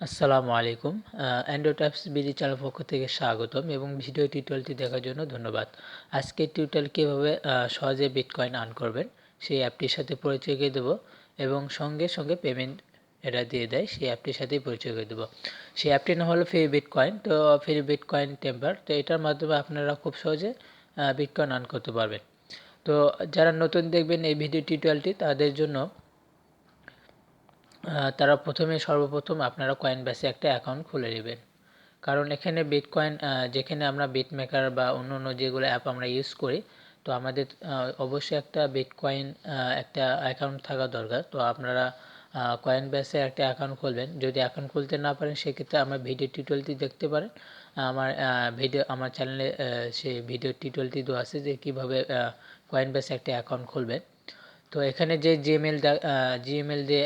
আসসালামু আলাইকুম। Android apps BD channel পক্ষ থেকে স্বাগতম এবং ভিডিও টিউটোরিয়ালটি দেখার জন্য ধন্যবাদ। আজকের টিউটোরিয়াল কীভাবে সহজে বিটকয়েন আর্ন করবেন, সেই অ্যাপটির সাথে পরিচয় করে দেবো এবং সঙ্গে সঙ্গে পেমেন্ট এটা দিয়ে দেয়, সেই অ্যাপটির সাথেই পরিচয় করে দেবো। সেই অ্যাপটির নাম হলো ফ্রি বিটকয়েন তো ফ্রি বিটকয়েন টেম্পার তো এটার মাধ্যমে আপনারা খুব সহজে বিটকয়েন আর্ন করতে পারবেন। তো, যারা নতুন দেখবেন এই ভিডিও টিউটোরিয়ালটি, তাদের জন্য তারা প্রথমে সর্বপ্রথম আপনারা কয়েন ব্যাসে একটা অ্যাকাউন্ট খুলে নেবেন। কারণ এখানে বিটকয়েন যেখানে আমরা বিট মেকার বা অন্য অন্য যেগুলো অ্যাপ আমরা ইউজ করি, তো আমাদের অবশ্যই একটা বিটকয়েন একটা অ্যাকাউন্ট থাকা দরকার। তো আপনারা কয়েন ব্যাসে একটা অ্যাকাউন্ট খুলবেন। যদি অ্যাকাউন্ট খুলতে না পারেন, সেক্ষেত্রে আমার ভিডিও টিউটোরিয়ালটি দেখতে পারেন। আমার ভিডিও আমার চ্যানেলে সেই ভিডিও টিউটোরিয়ালটি দেওয়া আছে যে কীভাবে কয়েন ব্যাসে একটা অ্যাকাউন্ট খুলবেন। তো এখানে যে জিমেল জিমেল দিয়ে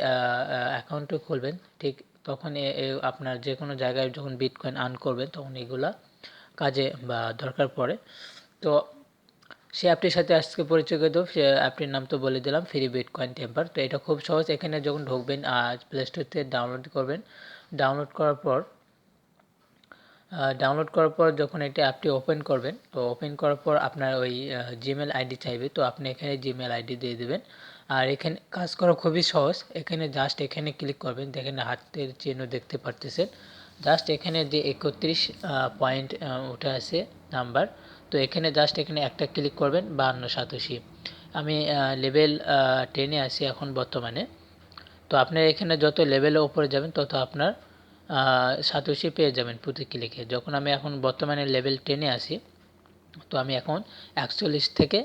অ্যাকাউন্টটা খুলবেন, ঠিক তখন আপনার যে কোনো জায়গায় যখন বিটকয়েন আর্ন করবেন, তখন এগুলা কাজে, বা দরকার পড়ে। তো সে অ্যাপটির সাথে আজকে পরিচয় করে দেবো, সে অ্যাপটির নাম তো বলে দিলাম ফ্রি বিটকয়েন টেম্পার তো এটা খুব সহজ, এখানে যখন ঢুকবেন প্লে স্টোর থেকে ডাউনলোড করবেন। ডাউনলোড করার পর ডাউনলোড করার পর যখন এটা অ্যাপটি ওপেন করবেন, তো ওপেন করার পর আপনার ওই জিমেল আইডি চাইবে, তো আপনি এখানে জিমেল আইডি দিয়ে দেবেন। আর এখানে কাজ করা খুবই সহজ, এখানে জাস্ট এখানে ক্লিক করবেন, দেখেন হাতের চিহ্ন দেখতে পারতেছেন। জাস্ট এখানে যে একত্রিশ পয়েন্ট উঠে আছে নাম্বার তো এখানে জাস্ট এখানে একটা ক্লিক করবেন, বাহান্ন, সাতাশি। আমি লেভেল টেনে আছি এখন বর্তমানে। তো আপনার এখানে যত লেভেলের ওপরে যাবেন, তত আপনার সাতোশি পেয়ে যাবেন প্রতি ক্লিকে যখন আমি এখন বর্তমানে লেভেল টেনে আসি তো আমি এখন একচল্লিশ থেকে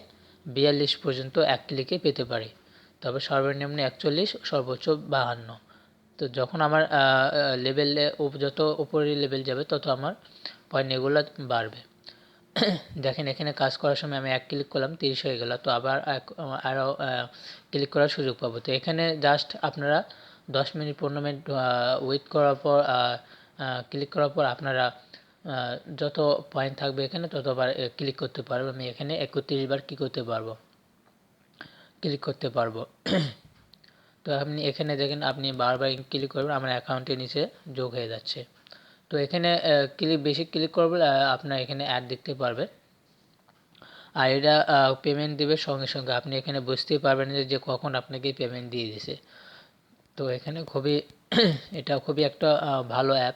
বিয়াল্লিশ পর্যন্ত এক ক্লিকে পেতে পারি। তবে সর্বনিম্ন একচল্লিশ, সর্বোচ্চ বাহান্ন। তো যখন আমার লেভেলে যত উপরে লেভেল যাবে, তত আমার পয়েন্ট এগুলো বাড়বে। দেখেন, এখানে কাজ করার সময় আমি এক ক্লিক করলাম, তিরিশ হয়ে গেল। তো আবার আরও ক্লিক করার সুযোগ পাবো। তো এখানে জাস্ট আপনারা দশ মিনিট, পনেরো মিনিট ওয়েট করার পর ক্লিক করার পর আপনারা যত পয়েন্ট থাকবে এখানে ততবার ক্লিক করতে পারব। আমি এখানে একত্রিশ বার কী করতে পারব? ক্লিক করতে পারব। তো আপনি এখানে দেখেন, আপনি বারবার ক্লিক করবেন, আমার অ্যাকাউন্টের নিচে যোগ হয়ে যাচ্ছে। তো এখানে ক্লিক বেশি ক্লিক করবে আপনার এখানে অ্যাড দেখতে পারবেন। আর এটা পেমেন্ট দেবে সঙ্গে সঙ্গে। আপনি এখানে বুঝতেই পারবেন যে কখন আপনাকে পেমেন্ট দিয়ে দিছে। তো এখানে খুবই, এটা খুবই একটা ভালো অ্যাপ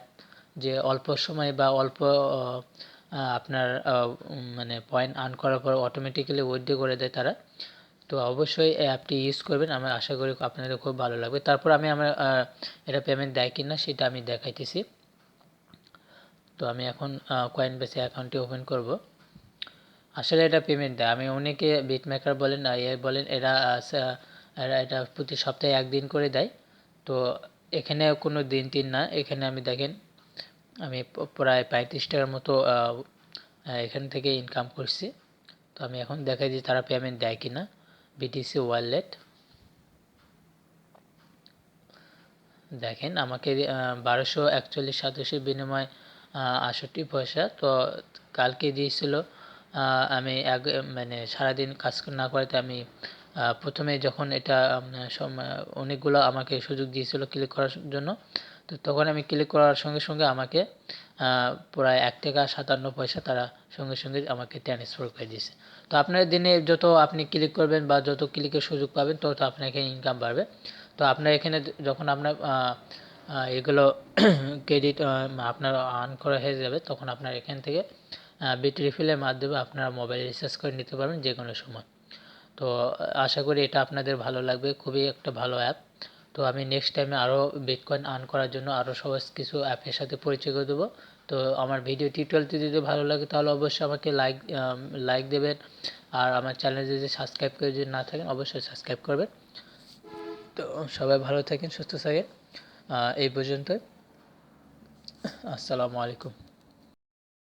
যে অল্প সময় বা অল্প আপনার মানে পয়েন্ট আর্ন করার পর অটোমেটিক্যালি উইথড্র করে দেয় তারা। তো অবশ্যই এই অ্যাপটি ইউজ করবেন। আমি আশা করি আপনাদের খুব ভালো লাগবে। তারপর আমি আমার এটা পেমেন্ট দেয় কি না সেটা আমি দেখাইতেছি। তো আমি এখন কয়েন বেসে অ্যাকাউন্টটি ওপেন করব। আসলে এটা পেমেন্ট দেয়। আমি অনেকে বিট মেকার বলেন এ বলেন এরা এটা প্রতি সপ্তাহে একদিন করে দেয়। তো এখানে কোনো দিন তিন না, এখানে আমি দেখেন, আমি প্রায় পঁয়ত্রিশ টাকার মতো এখান থেকে ইনকাম করছি। তো আমি এখন দেখাই যে তারা পেমেন্ট দেয় কি না বিটিসি ওয়ালেট দেখেন, আমাকে বারোশো একচল্লিশ সাতাশির বিনিময় আষট্টি পয়সা। তো কালকে দিয়েছিল আমি এক মানে সারাদিন কাজ না করাতে আমি প্রথমে যখন এটা অনেকগুলো আমাকে সুযোগ দিয়েছিল ক্লিক করার জন্য, তো তখন আমি ক্লিক করার সঙ্গে সঙ্গে আমাকে প্রায় এক টাকা সাতান্ন পয়সা তারা সঙ্গে সঙ্গে আমাকে ট্রান্সফার করে দিয়েছে। তো আপনার দিনে যত আপনি ক্লিক করবেন বা যত ক্লিকের সুযোগ পাবেন, তত এখানে ইনকাম বাড়বে। তো আপনার এখানে যখন আপনার এগুলো ক্রেডিট আপনার আর্ন করা হয়ে যাবে, তখন আপনার এখান থেকে বিট রিফিলের মাধ্যমে আপনারা মোবাইল রিচার্জ করে নিতে পারবেন যে কোনো সময়। তো, আশা করি এটা আপনাদের ভালো লাগবে। খুবই একটা ভালো অ্যাপ তো আমি নেক্সট টাইমে আরও বিটকয়েন আর্ন করার জন্য আরও সহজ কিছু অ্যাপের সাথে পরিচয় করে দেবো। তো আমার ভিডিও টিউটোরিয়ালটি যদি ভালো লাগে, তাহলে অবশ্যই আমাকে লাইক লাইক দেবেন। আর আমার চ্যানেল যদি সাবস্ক্রাইব করে যদি না থাকেন অবশ্যই সাবস্ক্রাইব করবেন। তো সবাই ভালো থাকেন, সুস্থ থাকেন। এই পর্যন্তই। আসসালামু আলাইকুম।